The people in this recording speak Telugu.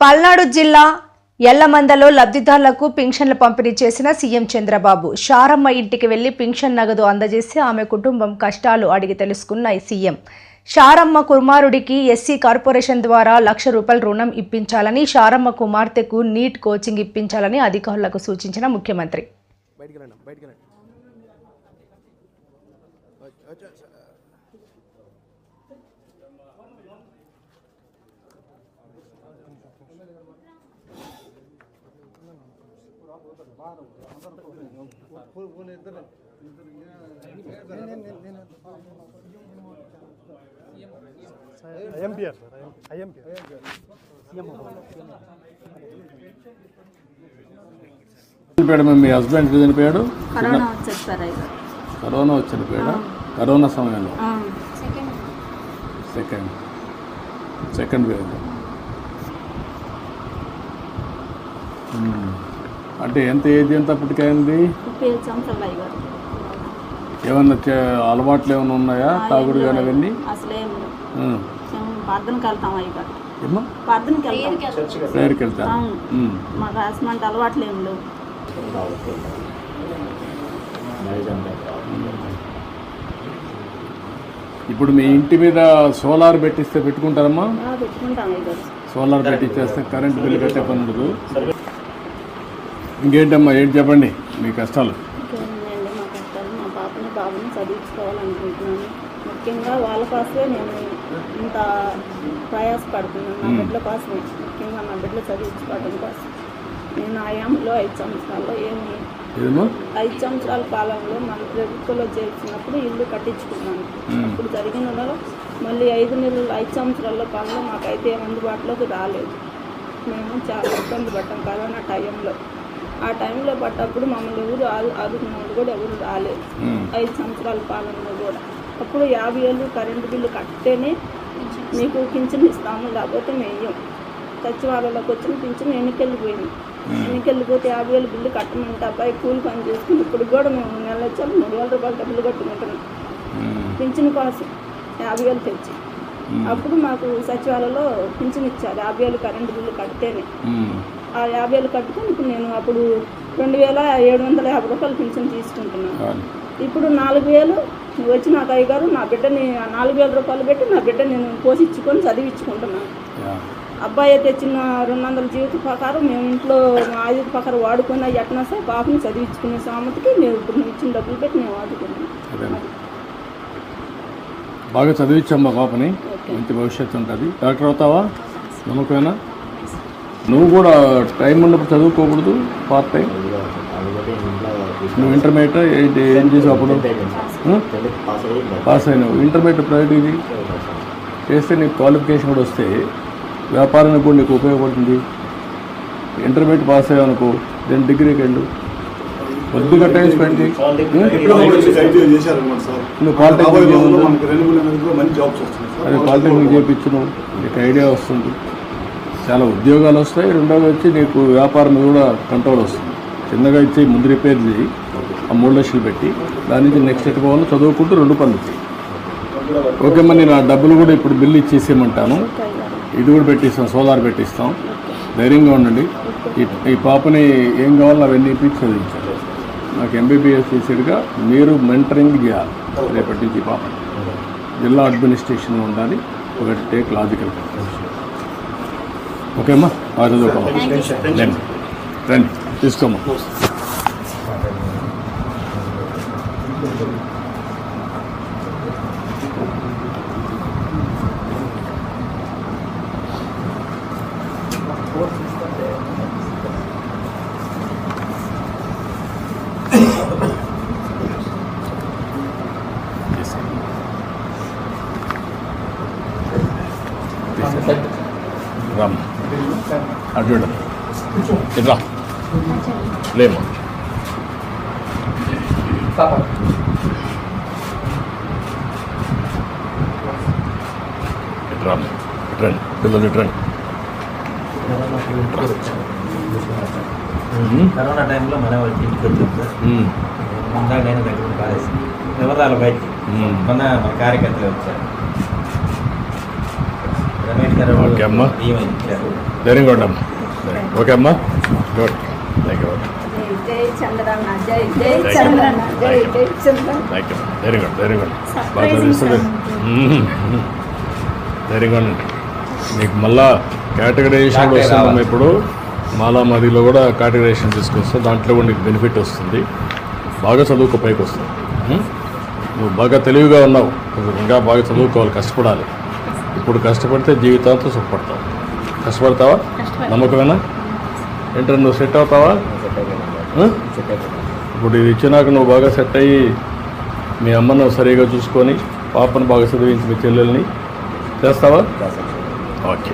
పల్నాడు జిల్లా ఎల్లమందలో లబ్ధిదారులకు పింఛన్లు పంపిణీ చేసిన సీఎం చంద్రబాబు. షారమ్మ ఇంటికి వెళ్ళి పింఛన్ నగదు అందజేసి ఆమె కుటుంబం కష్టాలు అడిగి తెలుసుకున్న సీఎం. షారమ్మ కుమారుడికి ఎస్సీ కార్పొరేషన్ ద్వారా లక్ష రూపాయల రుణం ఇప్పించాలని షారమ్మ కుమార్తెకు నీట్ కోచింగ్ ఇప్పించాలని అధికారులకు సూచించిన ముఖ్యమంత్రి బయటికి రండి బయటికి రండి ఐఎంపిఆర్ సార్ ఐఎంపిఆర్ చనిపోయాడు మీ హస్బెండ్ చనిపోయాడు కరోనా సార్ అయ్యారు కరోనా వచ్చి చనిపోయాడా కరోనా సమయంలో. ఆ, సెకండ్ సెకండ్ వేవ్ మ్మ్. అంటే ఎంత ఏజ్ ఎంత అప్పటికైంది? ఏమన్నా అలవాట్లు ఏమైనా ఉన్నాయా? తాగుడు కానీ అవన్నీ? వెళ్తాం ప్రేయర్కి. మాకు అలవాట్లు ఏం లేవు. ఇప్పుడు మీ ఇంటి మీద సోలార్ పెట్టిస్తే పెట్టుకుంటారమ్మా? సోలార్ పెట్టిచ్చేస్తే కరెంట్ బిల్లు కట్టే పని ఉండదు. ఇంకేంటమ్మా ఏంటి చెప్పండి? మీ కష్టాలు. మా కష్టాలు. మా పాపని బాబుని చదివించుకోవాలనుకుంటున్నాను. ముఖ్యంగా వాళ్ళ కోసమే నేను ఇంత ప్రయాసపడుతున్నాను. నా బిడ్డల కోసమే. ముఖ్యంగా నా బిడ్డలు చదివించుకోవడం కోసం. నేను ఆయాంలో ఐదు సంవత్సరాల్లో ఏమి ఐదు సంవత్సరాల కాలంలో మన ప్రభుత్వంలో చేర్చినప్పుడు ఇల్లు కట్టించుకున్నాను. అప్పుడు జరిగిన మళ్ళీ ఐదు నెలలు ఐదు సంవత్సరాల పనులు మాకైతే అందుబాటులోకి రాలేదు. మేము చాలా ఇబ్బంది పడ్డాం కరోనా టైంలో. ఆ టైంలో పడ్డప్పుడు మమ్మల్ని ఎవరు ఆదు ఆదుకున్న వాళ్ళు కూడా ఎవరు రాలేదు. మ్మ్. ఐదు సంవత్సరాల పాలనలో కూడా. అప్పుడు యాభై ఏళ్ళు కరెంటు బిల్లు కట్టితేనే మీకు పింఛన్ ఇస్తాము లేకపోతే మేయం. సచివాలయంలోకి వచ్చిన పింఛన్ ఎన్నికెళ్ళిపోయింది. ఎన్నికెళ్ళిపోతే యాభై వేలు బిల్లు కట్టమంటే అబ్బాయి కూలి పని చేసుకుని ఇప్పుడు కూడా మేము నెల వచ్చాము మూడు వేల రూపాయలు డబ్బులు కట్టుకుంటున్నాం. మ్మ్. పింఛన్ కోసం యాభై వేలు తెచ్చి. అప్పుడు మాకు సచివాలయంలో పింఛన్ ఇచ్చారు యాభై వేలు కరెంటు బిల్లు కడితేనే మ్మ్. ఆ యాభై వేలు కట్టుకొని ఇప్పుడు నేను అప్పుడు రెండు వేల ఏడు వందల యాభై రూపాయలు పింఛన్ తీసుకుంటున్నాను. ఇప్పుడు నాలుగు వేలు వచ్చి నాకు అయ్యగారు నా బిడ్డని ఆ నాలుగు వేల రూపాయలు పెట్టి నా బిడ్డ నేను పోషించుకొని చదివించుకుంటున్నాను. అబ్బాయి అయితే చిన్న రెండు వందల జీవిత ప్రకారం మేము ఇంట్లో మా ఆయుధ ప్రకారం వాడుకున్న ఎట్నా సార్ పాపని చదివించుకునే సామతికి నేను ఇప్పుడు ఇచ్చిన డబ్బులు పెట్టి నేను వాడుకున్నాను అదేనా. బాగా చదివించమ్మా పాపని మంచి భవిష్యత్తు ఉంటుంది. డాక్టర్ అవుతావా? నమ్మకమేనా? నువ్వు కూడా టైం ఉన్నప్పుడు చదువుకోకూడదు పార్ట్ టైం నువ్వు ఇంటర్మీడియట్ ఏంటి ఏం చేసావు అప్పుడు? పాస్ అయినావు. ఇంటర్మీడియట్ ప్రైవేట్ ఇది? చేస్తే నీకు క్వాలిఫికేషన్ కూడా వస్తే వ్యాపారానికి కూడా నీకు ఉపయోగపడుతుంది. ఇంటర్మీడియట్ పాస్ అయ్యావు అనుకో దెన్ డిగ్రీకి వెళ్ళు. కొద్దిగా టైం స్పెండ్ చేయి. సార్. నువ్వు పాలిటెక్నిక్ అదే పాలిటెక్నిక్ చేయించను నీకు ఐడియా వస్తుంది. చాలా ఉద్యోగాలు వస్తాయి. రెండోది వచ్చి నీకు వ్యాపారం మీద కూడా కంట్రోల్ వస్తుంది. చిన్నగా ఇచ్చి ముందు రిపేర్ చేయి. ఆ మూడు లక్షలు పెట్టి దాని నుంచి నెక్స్ట్ ఎట్టుకోవాలి చదువుకుంటూ రెండు పనులు చేయి. ఓకే మరి నేను ఆ డబ్బులు కూడా ఇప్పుడు బిల్లు ఇచ్చేసేయమంటాను. ఇది కూడా పెట్టిస్తాం సోలార్ పెట్టిస్తాం. ధైర్యంగా ఉండండి. ఈ ఈ పాపని ఏం కావాలో అవన్నీ ఇప్పించి చదివించాలి. నాకు ఎంబీబీఎస్ చేసేట్టుగా మీరు మెంటరింగ్ చేయాలి. రేపటి నుంచి పాప పాపని. జిల్లా అడ్మినిస్ట్రేషన్ ఉండాలి. ఒకటి టేక్ లాజికల్ ఓకే అమ్మా బాగా చదువుకోమ్మా రండి రండి తీసుకోమ్మా రామ్. అటు చూడు. ఇటు రా లేమా రండి. పిల్లలు ఇటు రండి. కరోనా టైంలో మన వాళ్ళకి ఇంటికి వచ్చాం సార్. ముందా నేను దగ్గర కాలేసి బయటికి. మ్మ్. మొన్న మన కార్యకర్తలు వచ్చారు. ఓకే అమ్మా. ఇచ్చారు ధైర్యంగా ఉండమ్మా ఓకే అమ్మా. గుడ్ థ్యాంక్ యూ థ్యాంక్ ధైర్యంగా ఉండు, ధైర్యంగా ఉండు. బాగా చదివిస్తుంది ఉండండి మీకు మళ్ళా కేటగరైజేషన్ వస్తుందమ్మా రావాలి. ఇప్పుడు. మాలా మదిలో కూడా కేటగరైజేషన్ తీసుకొస్తాం దాంట్లో కూడా నీకు బెనిఫిట్ వస్తుంది. బాగా చదువుకో పైకి వస్తుంది? నువ్వు బాగా తెలివిగా ఉన్నావు. ఇంకా బాగా చదువుకోవాలి కష్టపడాలి. ఇప్పుడు కష్టపడితే జీవితాంతం సుఖపడతావు. కష్టపడతావా? నమ్మకమేనా? ఏంటంటే నువ్వు సెట్ అవుతావా? ఇప్పుడు ఇది ఇచ్చినాక నువ్వు బాగా సెట్ అయ్యి మీ అమ్మను సరిగా చూసుకొని పాపను బాగా చదివించి మీ చెల్లెల్ని చేస్తావా? ఓకే.